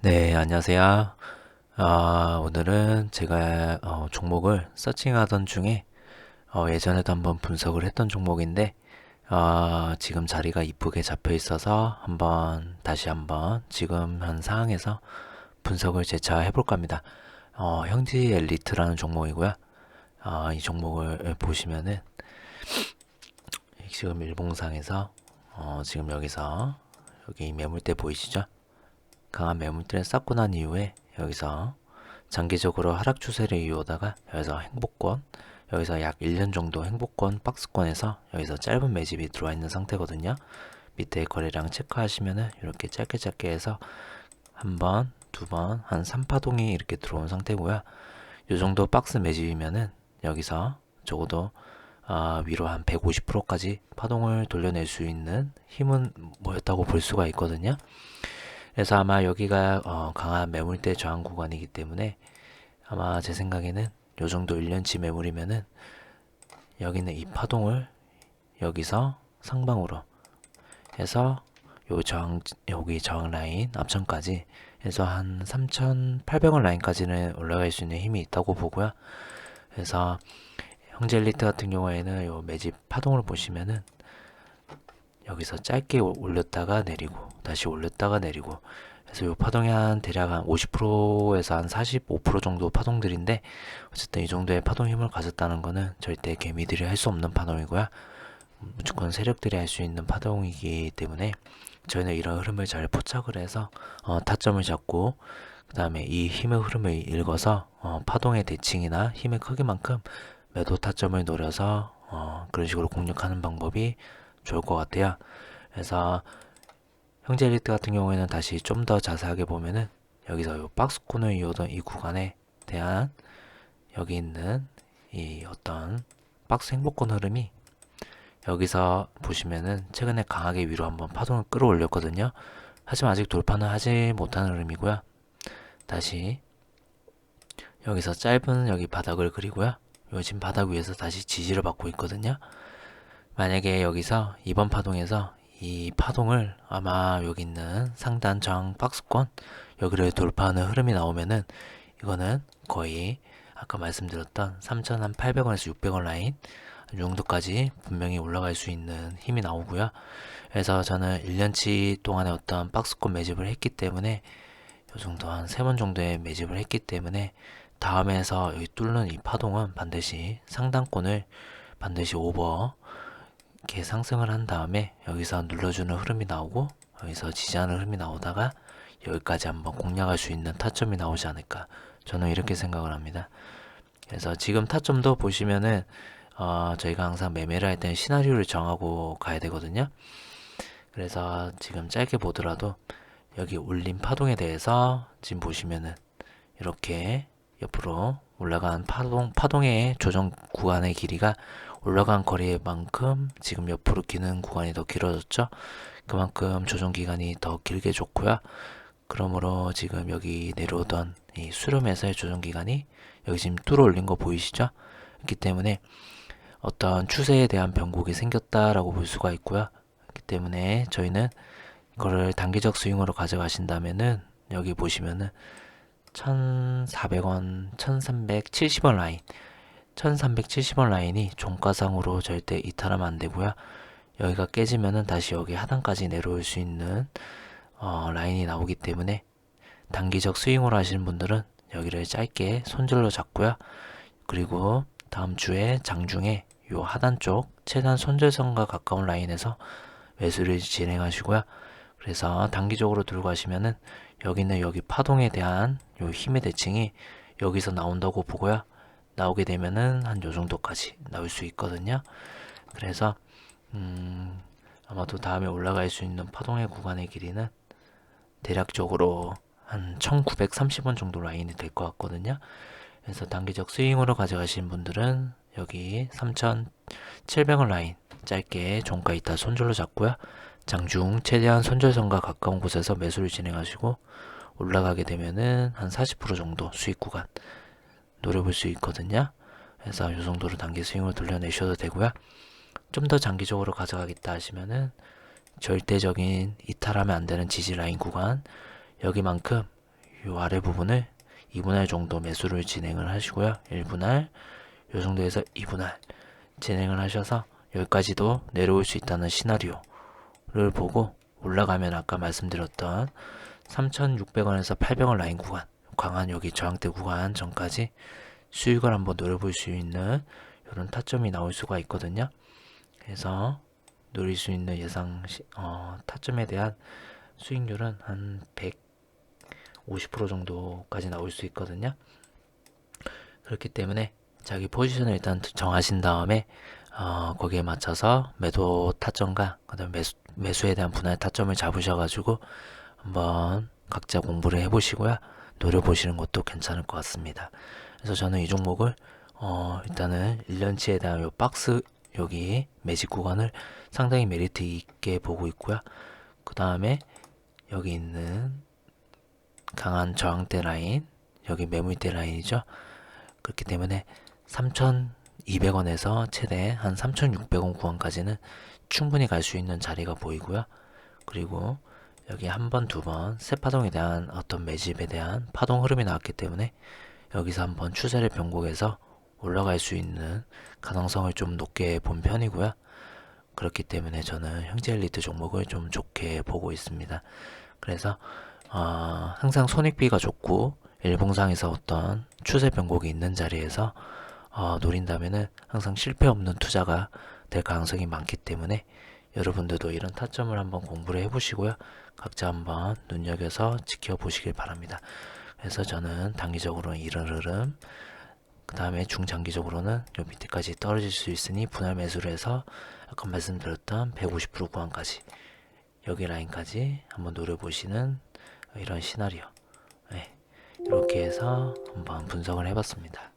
네, 안녕하세요. 아, 오늘은 제가 어, 종목을 서칭하던 중에 어, 예전에도 한번 분석을 했던 종목인데 어, 지금 자리가 이쁘게 잡혀 있어서 한번 다시 한번 지금 한 상황에서 분석을 재차 해볼까 합니다. 어, 형지 엘리트라는 종목이고요. 어, 이 종목을 보시면은 지금 일봉상에서 어, 지금 여기서 여기 매물대 보이시죠? 강한 매물대를 쌓고 난 이후에 여기서 장기적으로 하락 추세를 이어오다가 여기서 행복권 여기서 약 1년 정도 행복권 박스권에서 여기서 짧은 매집이 들어와 있는 상태거든요. 밑에 거래량 체크하시면은 이렇게 짧게 짧게 해서 한 번, 두 번, 한 3파동이 이렇게 들어온 상태고요. 이 정도 박스 매집이면은 여기서 적어도 아, 위로 한 150%까지 파동을 돌려낼 수 있는 힘은 뭐였다고 볼 수가 있거든요. 그래서 아마 여기가 어, 강한 매물대 저항 구간이기 때문에 아마 제 생각에는 요 정도 1년치 매물이면은 여기는 이 파동을 여기서 상방으로 해서 요 저항 여기 저항 라인 앞천까지 해서 한 3,800원 라인까지는 올라갈 수 있는 힘이 있다고 보고요. 그래서 형제 엘리트 같은 경우에는 요 매집 파동을 보시면은 여기서 짧게 올렸다가 내리고 다시 올렸다가 내리고 그래서 요 파동이 한 대략 한 50%에서 한 45% 정도 파동들인데 어쨌든 이 정도의 파동 힘을 가졌다는 거는 절대 개미들이 할 수 없는 파동이고요. 무조건 세력들이 할 수 있는 파동이기 때문에 저희는 이런 흐름을 잘 포착을 해서 어, 타점을 잡고 그 다음에 이 힘의 흐름을 읽어서 어, 파동의 대칭이나 힘의 크기만큼 매도 타점을 노려서 어, 그런 식으로 공략하는 방법이 좋을 것 같아요. 그래서 형제 엘리트 같은 경우에는 다시 좀 더 자세하게 보면은 여기서 이 박스콘을 이어던 이 구간에 대한 여기 있는 이 어떤 박스 행복권 흐름이 여기서 보시면은 최근에 강하게 위로 한번 파동을 끌어올렸거든요. 하지만 아직 돌파는 하지 못한 흐름이고요. 다시 여기서 짧은 여기 바닥을 그리고요. 요즘 바닥 위에서 다시 지지를 받고 있거든요. 만약에 여기서 이번 파동에서 이 파동을 아마 여기 있는 상단 저항 박스권 여기를 돌파하는 흐름이 나오면은 이거는 거의 아까 말씀드렸던 3,800원에서 600원 라인 이 정도까지 분명히 올라갈 수 있는 힘이 나오고요. 그래서 저는 1년치 동안에 어떤 박스권 매집을 했기 때문에 이 정도 한 세 번 정도의 매집을 했기 때문에 다음에서 여기 뚫는 이 파동은 반드시 상단권을 반드시 오버 이렇게 상승을 한 다음에 여기서 눌러주는 흐름이 나오고 여기서 지지하는 흐름이 나오다가 여기까지 한번 공략할 수 있는 타점이 나오지 않을까 저는 이렇게 생각을 합니다. 그래서 지금 타점도 보시면은 어, 저희가 항상 매매를 할 때는 시나리오를 정하고 가야 되거든요. 그래서 지금 짧게 보더라도 여기 올린 파동에 대해서 지금 보시면은 이렇게 옆으로 올라간 파동 파동의 조정 구간의 길이가 올라간 거리만큼 지금 옆으로 기는 구간이 더 길어졌죠. 그만큼 조정 기간이 더 길게 줬고요. 그러므로 지금 여기 내려오던 이 수렴에서의 조정 기간이 여기 지금 뚫어 올린 거 보이시죠? 그렇기 때문에 어떤 추세에 대한 변곡이 생겼다라고 볼 수가 있고요. 그렇기 때문에 저희는 이거를 단기적 스윙으로 가져가신다면은 여기 보시면은 1,400원, 1,370원 라인 1370원 라인이 종가상으로 절대 이탈하면 안 되고요. 여기가 깨지면은 다시 여기 하단까지 내려올 수 있는 어, 라인이 나오기 때문에 단기적 스윙으로 하시는 분들은 여기를 짧게 손절로 잡고요. 그리고 다음 주에 장중에 요 하단 쪽 최단 손절선과 가까운 라인에서 매수를 진행하시고요. 그래서 단기적으로 들고 가시면은 여기는 여기 파동에 대한 요 힘의 대칭이 여기서 나온다고 보고요. 나오게 되면은 한 요 정도까지 나올 수 있거든요. 그래서 음, 아마도 다음에 올라갈 수 있는 파동의 구간의 길이는 대략적으로 한 1930원 정도 라인이 될 것 같거든요. 그래서 단기적 스윙으로 가져가신 분들은 여기 3700원 라인 짧게 종가 있다 손절로 잡고요. 장중 최대한 손절선과 가까운 곳에서 매수를 진행하시고 올라가게 되면은 한 40% 정도 수익 구간 노려볼 수 있거든요. 그래서 이 정도로 단기 스윙을 돌려내셔도 되고요. 좀 더 장기적으로 가져가겠다 하시면은 절대적인 이탈하면 안 되는 지지 라인 구간 여기만큼 이 아래 부분을 2분할 정도 매수를 진행을 하시고요. 1분할 이 정도에서 2분할 진행을 하셔서 여기까지도 내려올 수 있다는 시나리오를 보고 올라가면 아까 말씀드렸던 3,600원에서 800원 라인 구간 강한 여기 저항대 구간 전까지 수익을 한번 노려볼 수 있는 이런 타점이 나올 수가 있거든요. 그래서 노릴 수 있는 예상 시- 어, 타점에 대한 수익률은 한 150% 정도까지 나올 수 있거든요. 그렇기 때문에 자기 포지션을 일단 정하신 다음에 어, 거기에 맞춰서 매도 타점과 그다음 매수, 매수에 대한 분할 타점을 잡으셔가지고 한번 각자 공부를 해보시고요. 노려보시는 것도 괜찮을 것 같습니다. 그래서 저는 이 종목을 어, 일단은 1년치에 대한 요 박스 여기 매직 구간을 상당히 메리트 있게 보고 있고요. 그 다음에 여기 있는 강한 저항대 라인 여기 매물대 라인이죠. 그렇기 때문에 3,200원에서 최대 한 3,600원 구간까지는 충분히 갈 수 있는 자리가 보이고요. 그리고 여기 한 번, 두 번, 세 파동에 대한 어떤 매집에 대한 파동 흐름이 나왔기 때문에 여기서 한번 추세를 변곡해서 올라갈 수 있는 가능성을 좀 높게 본 편이고요. 그렇기 때문에 저는 형제 엘리트 종목을 좀 좋게 보고 있습니다. 그래서 어, 항상 손익비가 좋고 일봉상에서 어떤 추세 변곡이 있는 자리에서 어, 노린다면은 항상 실패 없는 투자가 될 가능성이 많기 때문에 여러분들도 이런 타점을 한번 공부를 해보시고요. 각자 한번 눈여겨서 지켜보시길 바랍니다. 그래서 저는 단기적으로는 이런 흐름, 그 다음에 중장기적으로는 요 밑에까지 떨어질 수 있으니 분할 매수를 해서 아까 말씀드렸던 150% 구간까지 여기 라인까지 한번 노려보시는 이런 시나리오 네, 이렇게 해서 한번 분석을 해봤습니다.